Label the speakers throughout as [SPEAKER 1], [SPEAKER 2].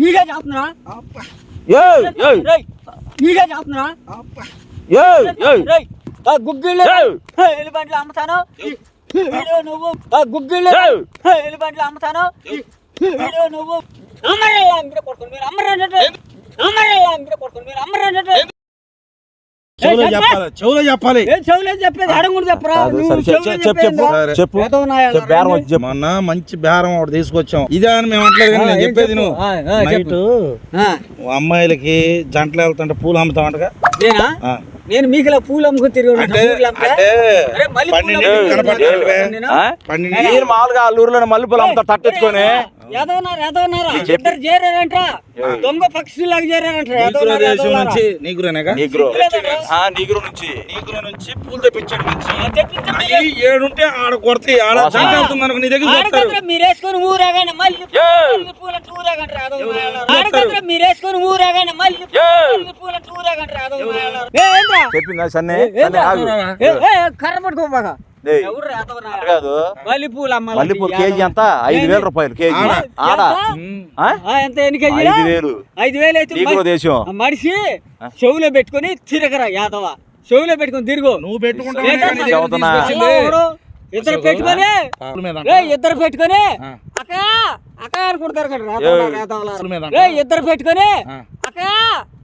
[SPEAKER 1] నీకే రేయ్ నీకే ఆ గుగ్గిళ్ళు
[SPEAKER 2] ఏయ్.
[SPEAKER 1] ఎలిబంట్లు అమ్ముతాను? నువ్వు గుగ్గిళ్ళు
[SPEAKER 2] ఏయ్.
[SPEAKER 1] ఎలిబంట్లు అమ్ముతాను? నువ్వు అమ్మరల్లా అంబిడ కొడుకుని మీరు అమ్మరంటే అమ్మరల్లా అంబిడ కొడుకుని మీరు అమ్మరంటే
[SPEAKER 3] చెవులో చెప్పాలి చెవులో
[SPEAKER 2] చెప్పు, చెప్పు.
[SPEAKER 3] మొన్న మంచి బేరం ఒకటి తీసుకొచ్చాం. ఇదే అని మేము అంటలేదు కానీ నేను చెప్పేది
[SPEAKER 1] చెప్పు?
[SPEAKER 3] నువ్వు.
[SPEAKER 1] ఆ, ఆ,
[SPEAKER 3] నైట్
[SPEAKER 1] ఆ,
[SPEAKER 3] అమ్మాయిలకి జంటలు వెళ్తుంటే పూలు అమ్ముతామంటగా.
[SPEAKER 1] నేనా మీకులా పూలు అమ్ముకుని తిరిగి
[SPEAKER 2] మామూలుగా అల్లూరులో మల్లెపూలు అమ్ముతా తట్టెత్తుకొని.
[SPEAKER 1] ఎదవన్నారు ఎదవన్నారు
[SPEAKER 2] చెప్పు.
[SPEAKER 1] ఇద్దరు చేరారంట దొంగ పక్షులాగా చేరారంట
[SPEAKER 3] నీగ్రో
[SPEAKER 1] ఎదవన్నారు
[SPEAKER 3] దేశం
[SPEAKER 1] ఎదవన్నారు
[SPEAKER 3] నుంచి
[SPEAKER 2] నీగ్రో.
[SPEAKER 3] పూలు తెప్పించాడు ఏడుంటే ఆడ కొడతాయి ఆడ నీ దగ్గర
[SPEAKER 1] మీరు వేసుకొని ఊరేగండి మళ్ళీ
[SPEAKER 2] ఏయ్.
[SPEAKER 1] మళ్ళీ పూలంటే ఊరేగండి ఎదవన్నారు. ఆడకత్ర మీరు వేసుకొని ఊరేగండి మళ్ళీ
[SPEAKER 2] ఏయ్.
[SPEAKER 1] మళ్ళీ పూలంటే ఊరేగండి ఎదవన్నారు. ఏ, ఏంద్రా?
[SPEAKER 2] చెప్పిందా సన్నే
[SPEAKER 1] కర్ర పట్టుకోబాక
[SPEAKER 2] కాదు. మల్లెపూలు కేజీ ఎంత? ఐదు వేల రూపాయలు కేజీ.
[SPEAKER 3] ఆడ.
[SPEAKER 1] ఎంత? ఎన్ని కేజీలు?
[SPEAKER 2] ఐదు వేలు.
[SPEAKER 1] ఐదు వేలు అయితే
[SPEAKER 2] దేశం.
[SPEAKER 1] మనిషి చెవులో పెట్టుకొని తిరగరా యాదవ. చెవులో పెట్టుకొని తిరుగు.
[SPEAKER 3] నువ్వు పెట్టుకుంటావు
[SPEAKER 1] ఇద్దరు పెట్టుకొని? ఇద్దరు పెట్టుకొని. అక్క అక్క అనుకుంటారు కదా ఇద్దరు పెట్టుకొని. అక్క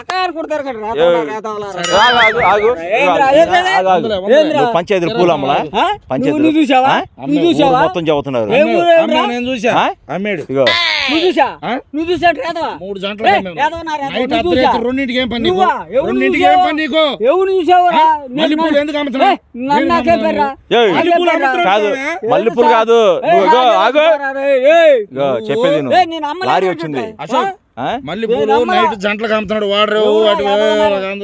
[SPEAKER 1] అక్క అనుకుంటారు కదా
[SPEAKER 2] పంచాయతీ పూలు అమ్మలా పంచాయతీ
[SPEAKER 1] చూసావా?
[SPEAKER 2] మొత్తం?
[SPEAKER 3] అమ్మాయి నేను చూసా? అమ్మాడు.
[SPEAKER 2] ఇగో.
[SPEAKER 1] నువ్వు చూసా? చూసా
[SPEAKER 3] మూడు? రెండింటికి ఏం పని నీకు? రెండింటికి ఏం? పని నీకు?
[SPEAKER 1] ఎవరు చూసావురా?
[SPEAKER 3] మల్లెపూలు ఎందుకు అమ్ముతున్నావు?
[SPEAKER 1] నాకే పెర్రా
[SPEAKER 2] కాదు
[SPEAKER 3] కదా?
[SPEAKER 2] మల్లెపూలు కాదు. నువ్వు ఇగో ఆగు. చెప్పేది లారీ. వచ్చింది.
[SPEAKER 3] అశోక్
[SPEAKER 2] ఆ?
[SPEAKER 3] మల్లెపూలు
[SPEAKER 1] నేను అమ్మలా.
[SPEAKER 3] నైట్ జంటలకు అమ్ముతున్నాడు వాడు అటు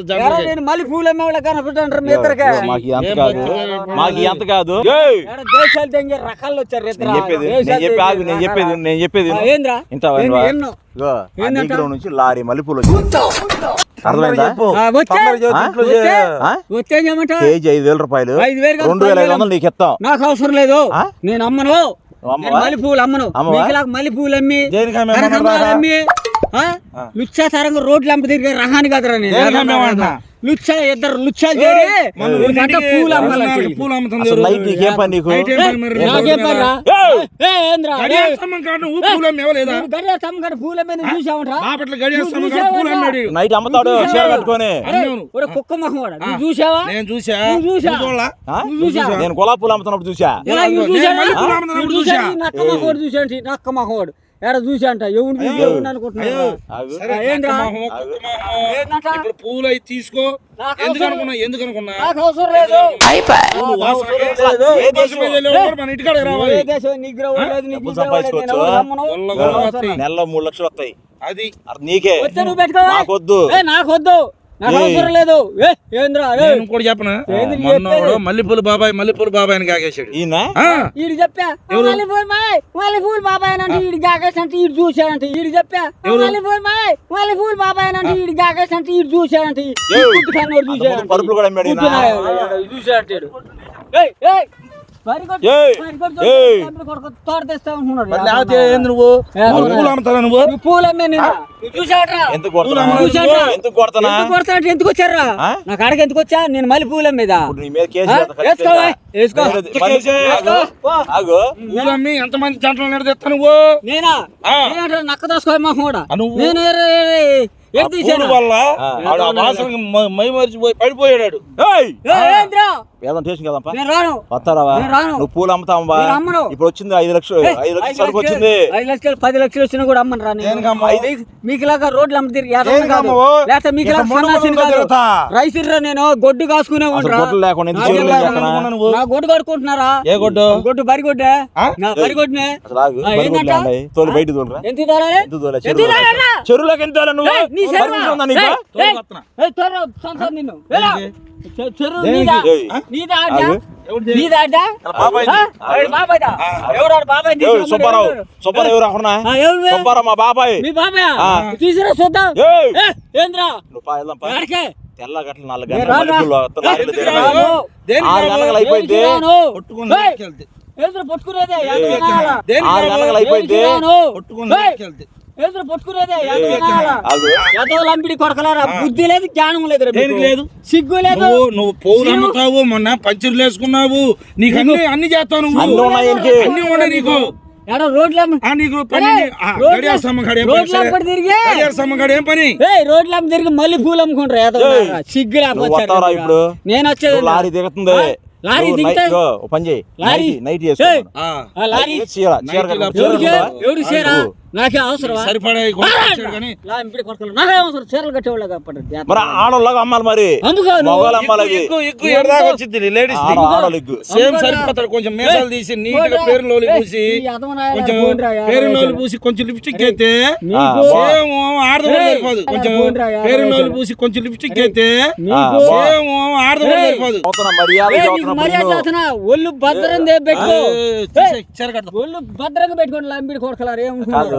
[SPEAKER 3] జంటలకి
[SPEAKER 1] నేను మళ్ళీ పూలు అమ్మేవాళ్ళ కనపడ్డాను మీ ఇద్దరికి.
[SPEAKER 2] ఇగో, మాకు
[SPEAKER 3] ఏం
[SPEAKER 2] కాదు? మాకు
[SPEAKER 1] దేశాలు తెంగే రకాలు వచ్చారు
[SPEAKER 2] చెప్పేది నేను చెప్పి ఆగు నేను చెప్పేది నేను చెప్పేది
[SPEAKER 1] ఏంద్రా?
[SPEAKER 2] ఇంత నుంచి లారీ మల్లెపూలు వచ్చింది అర్థమైందా? కేజీ ఐదు వేల రూపాయలు.
[SPEAKER 1] ఐదు వేలు కాదు,
[SPEAKER 2] రెండు వేల ఐదు. వందలు నీకు ఇస్తాం.
[SPEAKER 1] నాకు అవసరం లేదు? నేను అమ్మను.
[SPEAKER 2] నువ్వు
[SPEAKER 1] నేను
[SPEAKER 2] అమ్మవా?
[SPEAKER 1] మల్లె పూలు అమ్మను.
[SPEAKER 2] అమ్మవా?
[SPEAKER 1] మీకులాగా మల్లె పూలు అమ్మి?
[SPEAKER 3] దేనికి అమ్మే?
[SPEAKER 1] కనకాంబరాలు
[SPEAKER 3] అమ్మను
[SPEAKER 1] అమ్మి ఆ? లుచ్చా తరంగా రోడ్లు అమ్మ తిరిగే రహాని కదరా నేను? లుచ్చా ఇద్దరు లుచ్చాలు చేరి పూలు
[SPEAKER 3] నాలుగు
[SPEAKER 1] అమ్మాలంటే
[SPEAKER 3] పూలు?
[SPEAKER 2] నైట్ అమ్ముతాడు? కట్టుకొని.
[SPEAKER 1] కుక్క మొహం చూసావా?
[SPEAKER 3] నేను చూసా.
[SPEAKER 1] చూసా?
[SPEAKER 2] నేను గులాబీ పూలు అమ్ముతున్నప్పుడు చూసా.
[SPEAKER 3] చూసా.
[SPEAKER 1] చూసా, నక్క మొహం నక్క మొహం ఏడ చూసా అంట? చూసి అనుకుంటున్నావు?
[SPEAKER 3] మొహం.
[SPEAKER 1] ఏంటంట?
[SPEAKER 3] ఇప్పుడు పూలు అవి తీసుకో. ఎందుకు అనుకున్నా ఎందుకు అనుకున్నా
[SPEAKER 1] అవసరం లేదు.
[SPEAKER 3] మన రావాలి.
[SPEAKER 1] ఎవరు.
[SPEAKER 2] నెలలో మూడు లక్షలు వస్తాయి.
[SPEAKER 3] అది.
[SPEAKER 2] అది నీకే? నాకొద్దు.
[SPEAKER 1] ఏ, నాకు. అవసరం లేదు.
[SPEAKER 3] కూడా చెప్పనా? మొన్నోడు? మల్లెపూలు బాబాయ్ మల్లెపూలు బాబాయ్ అని కాకేశాడు
[SPEAKER 2] ఈయన?
[SPEAKER 1] ఈడు చెప్పా మల్లెపూల్ మాయ్ మల్లెపూల్ బాబాయ్ అంటే ఈడు అంటే ఈడు చూశాడంటే ఈడు చెప్పా మల్లెపూల్ మాయ్ మల్లెపూల్ బాబాయ్ అంటే ఈడు అంటే ఈడు చూశాడంటే చూశాడంటే
[SPEAKER 3] లేకపోతే ఏంది నువ్వు పూలు పూలు అమ్ముతారా నువ్వు?
[SPEAKER 1] పూలమ్మే
[SPEAKER 3] పూలు?
[SPEAKER 2] ఎందుకు
[SPEAKER 1] వచ్చారా? నా కాడకి ఎందుకు వచ్చా? నేను మళ్ళీ
[SPEAKER 2] నీ మీద కేసు
[SPEAKER 1] ఆ?
[SPEAKER 2] పెడతా
[SPEAKER 1] వేసుకో,
[SPEAKER 2] ఖచ్చితంగా.
[SPEAKER 1] వేసుకో.
[SPEAKER 2] వేరే- మరి-
[SPEAKER 3] వేసుకో.
[SPEAKER 2] ఆగు, ఆగు
[SPEAKER 3] పూలు అమ్మి ఎంతమంది జంటలు నిలదీస్తా నువ్వు?
[SPEAKER 1] నేనా? నక్క దోసుకో మొహం కూడా? నేను ఏ-
[SPEAKER 3] పూలు
[SPEAKER 1] తీసాను
[SPEAKER 3] వల్ల మ- మై మరిచిపోయి పడిపోయాడు
[SPEAKER 2] వేదం టేషన్ కదమ్మా
[SPEAKER 1] నేను రాను.
[SPEAKER 2] వస్తారావా?
[SPEAKER 1] నేను రాను.
[SPEAKER 2] నువ్వు పూలు అమ్ముతావా. ఇప్పుడు వచ్చింది ఐదు లక్షలు. ఐదు లక్షలు సరుకు
[SPEAKER 1] లక్షలు,
[SPEAKER 2] వచ్చింది.
[SPEAKER 1] ఐదు లక్షలు పది లక్షలు వచ్చినా కూడా అమ్మను రా నేను.
[SPEAKER 3] దేనికమ్మా?
[SPEAKER 1] మీకు- మీకులాగా రోడ్లు అమ్మ? లేకపోతే. రైతుర్రా నేను? గొడ్డు కాసుకునే
[SPEAKER 2] గొడ్లు లేకుండా
[SPEAKER 1] నా గొడ్డు గొడ్డు కడుకుంటున్నారా
[SPEAKER 3] ఏ గొడ్డు?
[SPEAKER 1] గొడ్డు బరి గొడ్డే?
[SPEAKER 3] ఆ?
[SPEAKER 1] నా బరి గొడ్డునే?
[SPEAKER 2] అసలు ఆగు.
[SPEAKER 1] ఆ,
[SPEAKER 2] బరువులు
[SPEAKER 1] ఏందట?
[SPEAKER 2] లేండి. తోలు బయట తోలురా
[SPEAKER 1] ఎంత తోలాలి?
[SPEAKER 2] ఎంత తోలే
[SPEAKER 1] ఎంత
[SPEAKER 2] చెరువులోకి. ఎంత తోలే నువ్వు?
[SPEAKER 1] నీ చెరువా? నిన్ను. చెరువు? నీదా? నీదా.
[SPEAKER 3] ఎవరిది?
[SPEAKER 1] నీదా ఆడ్డా?
[SPEAKER 3] బాబాయ్ది.
[SPEAKER 1] ఆ? వాడి బాబాయ్దా? ఎవరు వాడి బాబాయ్
[SPEAKER 2] సుబ్బారావు? సుబ్బారావు ఎవరు? అక్కడ? సుబ్బారావు మా
[SPEAKER 1] మీ. తీసుకురా చూద్దాం. ఏంద్రా?
[SPEAKER 2] తెల్ల గట్ల నాలుగు గంటల అయిపోయింది.
[SPEAKER 1] పట్టుకునేదే?
[SPEAKER 2] అయిపోయింది.
[SPEAKER 1] పట్టుకునేదే కొడకలారా? బుద్ధి లేదు జ్ఞానం లేదు.
[SPEAKER 3] లేదు?
[SPEAKER 1] సిగ్గు లేదు.
[SPEAKER 3] నువ్వు నువ్వు పౌలు అమ్ముతావు మొన్న పంచర్లు వేసుకున్నావు. నీకు అన్ని అన్ని చేస్తావు నువ్వు.
[SPEAKER 2] అన్ని ఉన్నాయి
[SPEAKER 3] నీకు.
[SPEAKER 1] ఎడ రోడ్ల
[SPEAKER 3] ఆ, నీకు పని
[SPEAKER 1] ఏయ్!
[SPEAKER 3] ఆ,
[SPEAKER 1] రోడ్ల-
[SPEAKER 3] గడియార సమ్మగాడు ఏం పని?
[SPEAKER 1] రోడ్ల అప్పటి తిరిగి. మళ్ళీ పూలు అమ్ముకుంటారు. సిగ్గు లేకపోతే నేను వచ్చేది
[SPEAKER 2] లారీ దిగుతుంది.
[SPEAKER 1] లారీ దిగితే?
[SPEAKER 2] పని చేయి.
[SPEAKER 1] లారీ?
[SPEAKER 2] నైట్- చేసుకో.
[SPEAKER 1] లారీ.
[SPEAKER 2] చీర చీర
[SPEAKER 1] ఎవడు చేరా నాకే అవసరం చీరలు కట్టేవాళ్ళ కాబట్టి
[SPEAKER 2] మరి ఆడోళ్ళగా అమ్మాలి మరి మగవాళ్ళు అమ్మాలి
[SPEAKER 3] వచ్చింది లేడీస్
[SPEAKER 2] ఆడ- ఆడోళ్ళు ఎగ్గు
[SPEAKER 3] సేమ్
[SPEAKER 1] అందుకని-
[SPEAKER 3] సరిపోతాడు కొంచెం మీసాలు తీసి నీట్గా
[SPEAKER 1] పోరా.
[SPEAKER 3] లోలి పూసి కొంచెం పేరు లోలి. పూసి కొంచెం లిప్స్టిక్ అయితే. సేమ్ ఆడదం సరిపోదు కొంచెం పేరు లోలి. పూసి కొంచెం లిప్స్టిక్ అయితే. సేమ్ ఆడదం. సరిపోదు
[SPEAKER 1] ఒళ్ళు భద్రంగా దే పెట్టుకో. ఒళ్ళు భద్రంగా పెట్టుకోండి లంబిడి కొడకలారు
[SPEAKER 2] కాదు.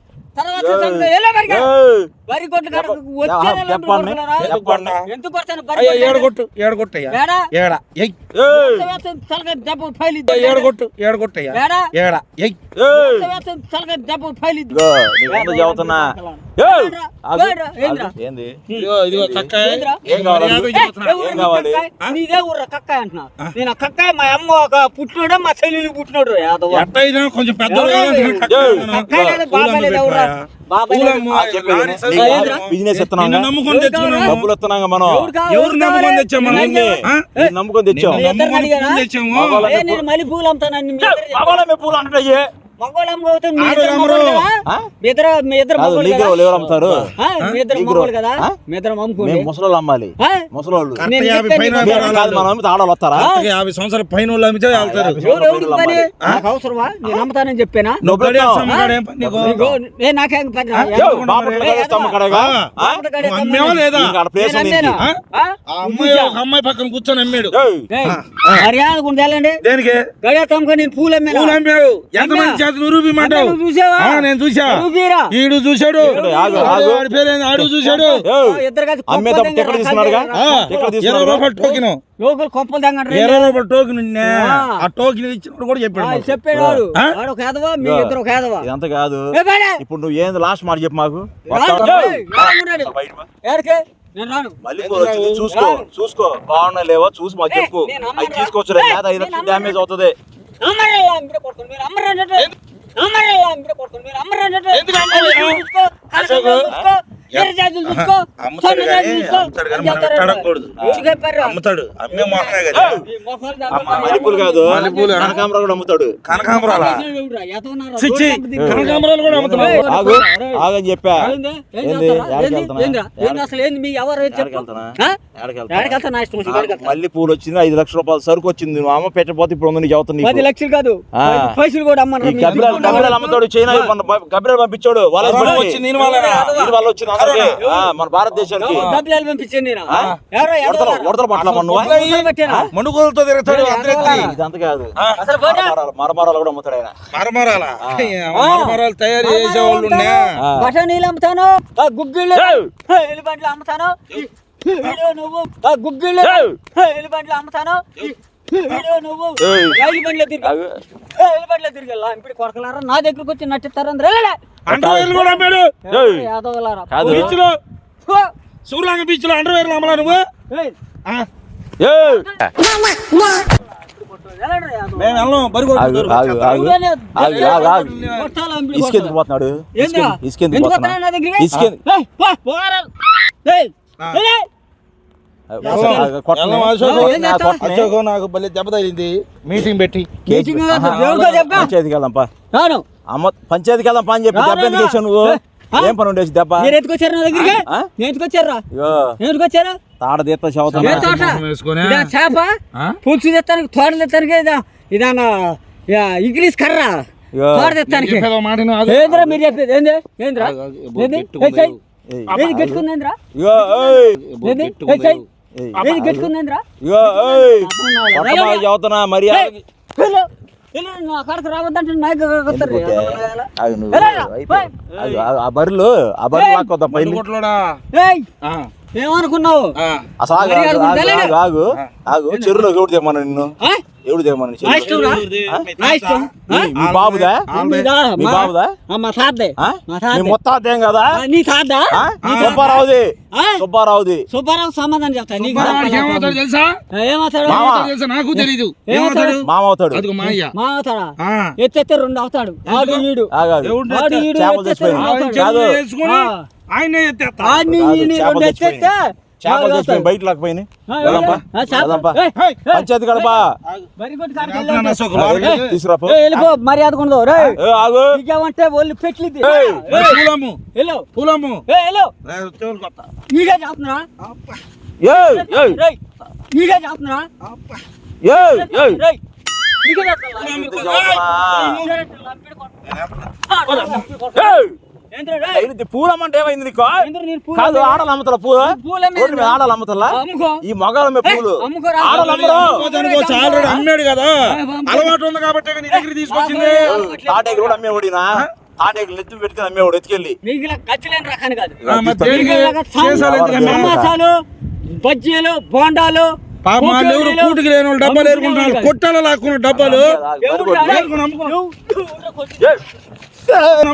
[SPEAKER 1] తర్వాత వరి. ఎందుకు?
[SPEAKER 3] ఏడగొట్టు
[SPEAKER 1] దెబ్బ ఫైల్ ఇద్దా.
[SPEAKER 3] ఏడగొట్టు ఏడగొట్టయ్యా
[SPEAKER 1] ఏడా? దెబ్బ ఫైల్
[SPEAKER 2] చదువుతున్నా. ఏంది?
[SPEAKER 1] నీదే ఊర్రా కక్కాయ్ అంటున్నా. నేను కక్కాయ్ మా అమ్మ ఒక పుట్టినోడు మా చెల్లెలు పుట్టినోడు
[SPEAKER 3] కొంచెం
[SPEAKER 1] బాబాయ్ లేదు,
[SPEAKER 2] బిజినెస్
[SPEAKER 3] తెచ్చుకున్నాము
[SPEAKER 2] డబ్బులు ఇస్తున్నాం మనం?
[SPEAKER 1] ఎవరు
[SPEAKER 3] నమ్ముకొని తెచ్చాము
[SPEAKER 2] నమ్ముకొని తెచ్చాం
[SPEAKER 3] నిన్ను
[SPEAKER 1] ఇద్దరిని
[SPEAKER 3] నమ్ముకొని తెచ్చాము
[SPEAKER 1] మళ్ళీ పూలు మీ
[SPEAKER 2] పూలు అంటాయి
[SPEAKER 1] మగవాళ్ళు అమ్ముకోతే మీ ఇద్దరు. మగవాళ్ళు కదా?
[SPEAKER 2] ఆ?
[SPEAKER 1] మీ ఇద్దరు మీ ఇద్దరు
[SPEAKER 2] కాదు నీకు
[SPEAKER 1] కదా?
[SPEAKER 2] ఎవరు అమ్ముతారు
[SPEAKER 1] ఆ, మీ ఇద్దరు
[SPEAKER 2] నీకు
[SPEAKER 1] మగవాళ్ళు కదా
[SPEAKER 2] ఆ?
[SPEAKER 1] మీ ఇద్దరు అమ్ముకోండి
[SPEAKER 2] మేము ముసలోళ్ళు అమ్మాలి
[SPEAKER 1] ఆ?
[SPEAKER 2] ముసలోళ్ళు
[SPEAKER 3] కరెక్ట్
[SPEAKER 1] నేను
[SPEAKER 3] యాభై
[SPEAKER 1] చెప్పాను
[SPEAKER 3] పైన
[SPEAKER 1] నీకు.
[SPEAKER 3] అమ్మాలి.
[SPEAKER 2] కాదు మనం అమ్మితే ఆడవాళ్ళు వస్తారా
[SPEAKER 3] కరెక్ట్గా యాభై సంవత్సరాల పైన వాళ్ళు అమ్మితే వెళ్తారు
[SPEAKER 1] ఎవరు ఎవరికి పని నాకు అవసరమా నేను అమ్ముతానని చెప్పానా
[SPEAKER 3] నువ్వు
[SPEAKER 2] డబ్బులు
[SPEAKER 3] గడియార
[SPEAKER 2] ఇస్తాం.
[SPEAKER 3] సమ్మగాడు ఏం పని నీకు?
[SPEAKER 1] నీకు ఏ నాకేం పని ఏ,
[SPEAKER 2] బాపట్ల
[SPEAKER 1] ఏ,
[SPEAKER 2] కడేస్తా అమ్మ కడగా?
[SPEAKER 3] ఆ.
[SPEAKER 2] ఆ?
[SPEAKER 1] బాపట్ల కడే
[SPEAKER 3] నువ్వు అమ్మేవా లేదా
[SPEAKER 2] ఇంకా ఆడ ప్లేస్
[SPEAKER 1] నేను
[SPEAKER 2] ఉంది
[SPEAKER 1] అమ్మేనా?
[SPEAKER 2] ఇంటికి.
[SPEAKER 1] ఆ?
[SPEAKER 3] ఆ అమ్మాయి ఒక అమ్మాయి పక్కన కూర్చొని అమ్మాడు
[SPEAKER 2] ఏయ్,
[SPEAKER 1] ఏయ్, మర్యాద ఉండాలండి
[SPEAKER 3] దేనికి
[SPEAKER 1] గడియ తమ్ముకొని నేను పూలు అమ్మాను
[SPEAKER 3] పూలు అమ్మాడు ఎంత మంది చేత నువ్వు రూపిమంటావు
[SPEAKER 1] నువ్వు చూసావా?
[SPEAKER 3] ఆ, నేను చూసా? ఈడు చూశాడు. ఆడు- చూశాడు. ఇరవై? రూపాయలు టోకెన్ ఇరవై రూపాయలు టోకెన్.
[SPEAKER 1] ఆ.
[SPEAKER 3] టోకెన్ ఇచ్చినప్పుడు కూడా చెప్పాడు.
[SPEAKER 1] చెప్పాడు
[SPEAKER 2] ఇదంతా కాదు? ఇప్పుడు నువ్వు ఏంది లాస్ట్ మాట చెప్పు మాకు? చూసుకో చూసుకో. బాగున్నా లేవో? చూసి మాకు చెప్పు.
[SPEAKER 1] నేను
[SPEAKER 2] అవి
[SPEAKER 1] అమ్మను రా.
[SPEAKER 2] తీసుకోవచ్చు రే
[SPEAKER 1] అమ్మరంటే
[SPEAKER 3] ఎందుకు అమ్మాలి?
[SPEAKER 1] చూసుకో
[SPEAKER 3] అశోక్, అమ్ముతాడు కానీ అమ్ముతాడు కానీ మనం? అమ్ముతాడు. అమ్మే మోహనే కదా.
[SPEAKER 2] మల్లెపూలు కాదు.
[SPEAKER 3] మల్లెపూలు, ఆ?
[SPEAKER 2] కనకాంబరం కూడా అమ్ముతాడు.
[SPEAKER 3] కనకాంబరాల? కూడా
[SPEAKER 2] ఆగని చెప్పా.
[SPEAKER 1] వచ్చింది, ఎక్కడికి వెళ్తా?
[SPEAKER 2] మళ్ళీ పూలు వచ్చింది ఐదు లక్షల రూపాయలు సరుకు వచ్చింది. నువ్వు అమ్మ పెట్టకపోతే ఇప్పుడు ఉంది నీకు అవుతుంది
[SPEAKER 1] పది లక్షలు కాదు. పైసలు కూడా
[SPEAKER 2] గబ్బిరాలు గబ్బిరాలు అమ్ముతాడు చైనా గబ్బిరాలు పంపించాడు. వాళ్ళ
[SPEAKER 3] వచ్చింది
[SPEAKER 2] వచ్చింది అందరికి. ఆ, మన భారతదేశానికి.
[SPEAKER 1] డబ్బులు
[SPEAKER 2] పట్ల
[SPEAKER 3] తిరుగుతాడు
[SPEAKER 2] ఇదంతా కాదు? మరమరాలు కూడా అమ్ముతాడు ఆయన.
[SPEAKER 3] మరమరాల? మరమరాలు తయారు చేసేవాళ్ళు
[SPEAKER 1] అమ్ముతాను. గుగ్గిళ్ళు. అమ్ముతాను. నువ్వు. గుగ్గిళ్ళు. అమ్ముతాను. రైలు బండ్లో తిరిగి. ఇప్పుడు కొడకలారా నా దగ్గరకు వచ్చి
[SPEAKER 2] ఏయ్.
[SPEAKER 1] యాదవలారా?
[SPEAKER 2] కాదు.
[SPEAKER 3] బీచ్లో లో అండర్వేర్లు అమ్మలా నువ్వు.
[SPEAKER 2] ఇసుకెందుకు పోతున్నాడు? ఇసుకెందుకు-
[SPEAKER 3] అశోక్. నాకు భలే దెబ్బ తగిలింది. మీటింగ్ పెట్టి.
[SPEAKER 2] పంచాయతీకి వెళ్దాం అమ్మ పంచాయతీకి వెళ్దాం పా అని చెప్పి దెబ్బ ఎందుకు నువ్వు? ఏం పని ఉండేసి దెబ్బ?
[SPEAKER 1] మీరు ఎత్తుకొచ్చారు నా దగ్గరికి?
[SPEAKER 2] ఆ?
[SPEAKER 1] నేను ఎత్తుకొచ్చారా?
[SPEAKER 2] ఇగో.
[SPEAKER 1] ఎందుకు వచ్చారు
[SPEAKER 2] తాడ
[SPEAKER 3] వేసుకొని.
[SPEAKER 1] ఇదా చేప? పులుసు తెస్తానికి తోట తెస్తానికి ఇదా ఇదానా ఇంగ్లీష్ కర్ర. తోట తెస్తానికి. ఏంద్రా మీరు చెప్పేది? ఏంది? ఏంద్రా? ఏంది? గట్టుకుందేంద్రా. ఏంది? గట్టుకుందేంద్రా
[SPEAKER 2] చదువుతున్నా మరి ఆ బర్రెలు ఆ బర్రెలు లాక్కొద్దాం పైన
[SPEAKER 3] కొట్లోడా
[SPEAKER 1] ఏయ్, ఏమనుకున్నావు?
[SPEAKER 2] అసలు ఆగు, చెరువులో ఎవడు నిన్ను? ఎవడు తెమ్మన్నా
[SPEAKER 1] నా
[SPEAKER 2] చెరువులో?
[SPEAKER 1] ఇష్టం రా. నా ఇష్టం.
[SPEAKER 2] మీ మీ బాబుదా?
[SPEAKER 1] మీదా?
[SPEAKER 2] మీ
[SPEAKER 1] మా-
[SPEAKER 2] బాబుదా?
[SPEAKER 1] ఆ, మా
[SPEAKER 2] ఆ? కదా?
[SPEAKER 1] ఆ, నీ తాత?
[SPEAKER 2] ఆ? సుబ్బారావుది.
[SPEAKER 1] ఆ?
[SPEAKER 2] సుబ్బారావుది.
[SPEAKER 1] సుబ్బారావు సమాధానం చెప్తా నీకు
[SPEAKER 3] ఏమవుతాడు తెలుసా?
[SPEAKER 1] ఏమవుతాడు
[SPEAKER 2] మామ.
[SPEAKER 3] ఏమవుతాడు తెలుసా? నాకు తెలీదు. ఏమవుతాడు
[SPEAKER 2] మామ అవుతాడు.
[SPEAKER 3] అదిగో మా అయ్య
[SPEAKER 1] మా అవుతాడా?
[SPEAKER 3] ఆ.
[SPEAKER 1] ఎత్తెత్తే రెండు అవుతాడు. వాడు.
[SPEAKER 3] ఎవడు
[SPEAKER 1] వాడు ఈడు
[SPEAKER 2] చేపలు
[SPEAKER 1] ఎత్తెత్తే
[SPEAKER 2] తెచ్చిపోయినా.
[SPEAKER 1] రెండు
[SPEAKER 3] ఆయన
[SPEAKER 1] అవుతాడు.
[SPEAKER 3] చెరువులో
[SPEAKER 2] కాదు.
[SPEAKER 3] వేసుకొని
[SPEAKER 1] ఆ.
[SPEAKER 3] ఆయనే
[SPEAKER 2] చేపలు తెచ్చిపోయి
[SPEAKER 1] అవుతాడు.
[SPEAKER 2] బయట లేకపోయినా. పంచాయతీ కడపా తీసుకురాపో.
[SPEAKER 1] మర్యాద నీకేమంటే ఒళ్ళు పెట్టిద్ది
[SPEAKER 2] ఏయ్.
[SPEAKER 3] మరి పూలమ్ము.
[SPEAKER 1] వెళ్ళు.
[SPEAKER 3] పూలమ్ము.
[SPEAKER 1] ఏయ్, వెళ్ళు.
[SPEAKER 3] రే,
[SPEAKER 2] పూలమ్మంటే ఏమైంది నీకు? కాదు ఆడలు పూలు?
[SPEAKER 1] పూలు
[SPEAKER 2] ఆడలు అమ్ముతలా
[SPEAKER 1] అమ్ముకో.
[SPEAKER 2] ఈ పూలు. ఆడలు అమ్మరు?
[SPEAKER 3] ఆల్రెడీ అమ్మాడు కదా. అలవాటు ఉంది కాబట్టి నీ దగ్గర తీసుకొచ్చింది.
[SPEAKER 2] తాటేకి కూడా అమ్మేవాడినా? తాటేకి నెత్తి పెట్టుకుని అమ్మేవాడు ఎత్తుకెళ్ళి.
[SPEAKER 1] రకాన్ని కాదు. బజ్జీలు బోండాలు
[SPEAKER 3] ఎవరు కూటికి లేని వాళ్ళు డబ్బాలు ఏరుకుంటున్నారు. కొట్టాల లాక్కున్న డబ్బాలు.
[SPEAKER 1] ఎవరు